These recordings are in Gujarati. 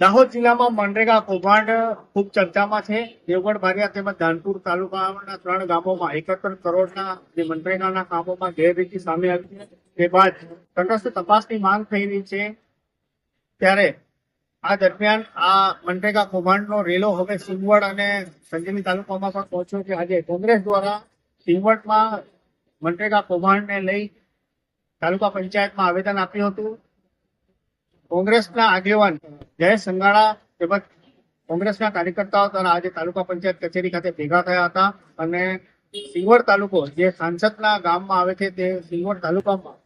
દાહોદ જિલ્લામાં મનરેગા કૌભાંડ ખૂબ ચર્ચામાં છે. દેવગઢ બારિયા તેમજ ધાનપુર તાલુકાના ત્રણ ગામોમાં એકત્ર કરોડના જે મનરેગાના કામોમાં ગેરરીતિ સામે આવી છે. તે બાદ તટસ્થ તપાસની માંગ થઈ રહી છે. ત્યારે આ દરમિયાન આ મનરેગા કૌભાંડનો રેલો હવે સિંગવડ અને સંજની તાલુકામાં પણ પહોંચ્યો છે. આજે કોંગ્રેસ દ્વારા સિંગવડમાં મનરેગા કૌભાંડને લઈ તાલુકા પંચાયતમાં આવેદન આપ્યું હતું. કોંગ્રેસના આગેવાન જયેશ સંઘાણા તેમજ કોંગ્રેસના કાર્યકર્તાઓ દ્વારા આજે તાલુકા પંચાયત કચેરી ખાતે ભેગા થયા હતા અને સિંગવડ તાલુકો જે સાંસદના ગામમાં આવે છે તે સિંગવડ તાલુકામાં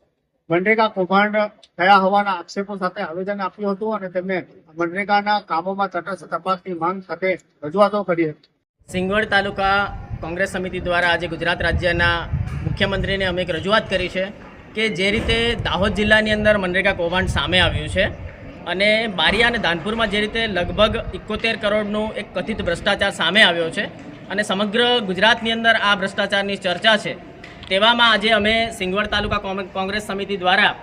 મનરેગા કૌભાંડ થયા હોવાના આક્ષેપો સાથે આવેદન આપ્યું હતું અને તેમણે મનરેગાના કામોમાં તટસ્થ તપાસની માંગ સાથે રજૂઆતો કરી હતી. સિંગવડ તાલુકા કોંગ્રેસ સમિતિ દ્વારા આજે ગુજરાત રાજ્યના મુખ્યમંત્રીને અમે એક રજૂઆત કરી છે. કે જે રીતે દાહોદ જિલ્લાની અંદર મનરેગા કૌભાંડ સામે આવ્યું છે અને બારિયા અને ધાનપુરમાં જે રીતે લગભગ એકોતેર કરોડનું એક કથિત ભ્રષ્ટાચાર સામે આવ્યો છે અને સમગ્ર ગુજરાતની અંદર આ ભ્રષ્ટાચારની ચર્ચા છે, તેવામાં આજે અમે સિંગવડ તાલુકા કોંગ્રેસ સમિતિ દ્વારા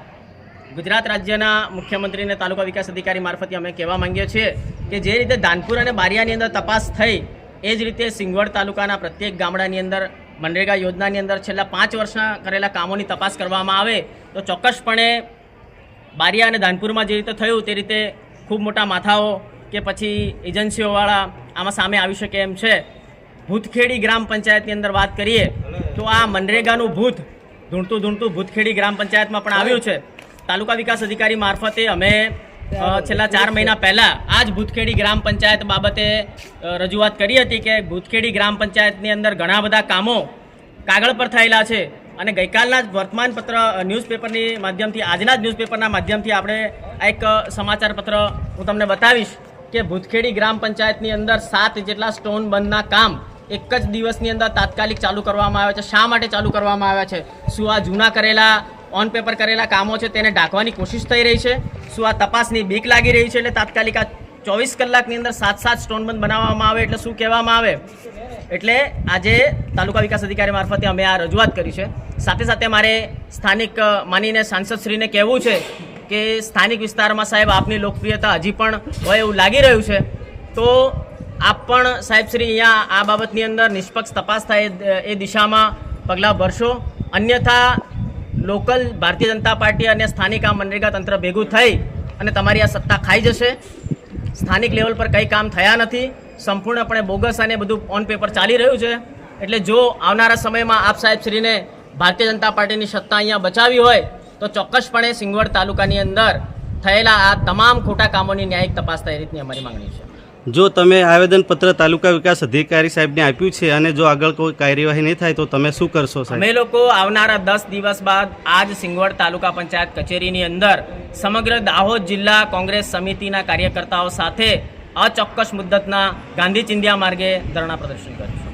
ગુજરાત રાજ્યના મુખ્યમંત્રીને તાલુકા વિકાસ અધિકારી મારફતે અમે કહેવા માંગીએ છીએ કે જે રીતે ધાનપુર અને બારિયાની અંદર તપાસ થઈ, એ જ રીતે સિંગવડ તાલુકાના પ્રત્યેક ગામડાની અંદર મનરેગા યોજનાની અંદર છેલ્લા પાંચ વર્ષના કરેલા કામોની તપાસ કરવામાં આવે તો ચોક્કસપણે બારિયા અને ધાનપુરમાં જે રીતે થયું તે રીતે ખૂબ મોટા માથાઓ કે પછી એજન્સીઓવાળા આમાં સામે આવી શકે એમ છે. ભૂતખેડી ગ્રામ પંચાયતની અંદર વાત કરીએ તો આ મનરેગાનું ભૂત ધૂણતું ધૂણતું ભૂતખેડી ગ્રામ પંચાયતમાં પણ આવ્યું છે. તાલુકા વિકાસ અધિકારી મારફતે અમે છેલ્લા ચાર મહિના પહેલાં આ જ ભૂતખેડી ગ્રામ પંચાયત બાબતે રજૂઆત કરી હતી કે ભૂતખેડી ગ્રામ પંચાયતની અંદર ઘણા બધા કામો કાગળ પર થયેલા છે અને ગઈકાલના જ વર્તમાનપત્ર ન્યૂઝપેપરની માધ્યમથી આજના જ ન્યૂઝપેપરના માધ્યમથી આપણે આ એક સમાચાર પત્ર હું તમને બતાવીશ કે ભૂતખેડી ગ્રામ પંચાયતની અંદર સાત જેટલા સ્ટોન બંધના કામ એક જ દિવસની અંદર તાત્કાલિક ચાલુ કરવામાં આવે છે. શા માટે ચાલુ કરવામાં આવ્યા છે? શું આ જૂના કરેલા ઓન પેપર કરેલા કામો છે તેને ઢાંકવાની કોશિશ થઈ રહી છે. શું આ તપાસની બીક લાગી રહી છે એટલે તાત્કાલિક આ ચોવીસ કલાકની અંદર સાત સાત સ્ટોન બંધ બનાવવામાં આવે એટલે શું કહેવામાં આવે? એટલે આજે તાલુકા વિકાસ અધિકારી મારફતે અમે આ રજૂઆત કરી છે. સાથે સાથે મારે સ્થાનિક માનીને સાંસદશ્રીને કહેવું છે કે સ્થાનિક વિસ્તારમાં સાહેબ આપની લોકપ્રિયતા હજી પણ હોય એવું લાગી રહ્યું છે. તો આપ પણ સાહેબશ્રી અહીંયા આ બાબતની અંદર નિષ્પક્ષ તપાસ થાય એ દિશામાં પગલાં ભરશો. અન્યથા લોકલ ભારતીય જનતા પાર્ટી અને સ્થાનિક આ મનરેગા તંત્ર ભેગું થઈ અને તમારી આ સત્તા ખાઈ જશે. સ્થાનિક લેવલ પર કંઈ કામ થયા નથી. સંપૂર્ણપણે બોગસ અને બધું ઓન પેપર ચાલી રહ્યું છે. એટલે જો આવનારા સમયમાં આપ સાહેબશ્રીને ભારતીય જનતા પાર્ટીની સત્તા અહીંયા બચાવી હોય, તો ચોક્કસપણે સિંગવડ તાલુકાની અંદર થયેલા આ તમામ ખોટા કામોની ન્યાયિક તપાસ થાય રીતની અમારી માંગણી છે. જો તમે આવેદનપત્ર તાલુકા વિકાસ અધિકારી સાહેબને આપ્યું છે અને જો આગળ કોઈ કાર્યવાહી નહીં થાય તો તમે શું કરશો સાહેબ? અમે લોકો આવનારા દસ દિવસ બાદ આજ સિંગવડ તાલુકા પંચાયત કચેરીની અંદર સમગ્ર દાહોદ જિલ્લા કોંગ્રેસ સમિતિના કાર્યકર્તાઓ સાથે અચોક્કસ મુદ્દતના ગાંધી ચિંધ્યા માર્ગે ધરણા પ્રદર્શન કરીશું.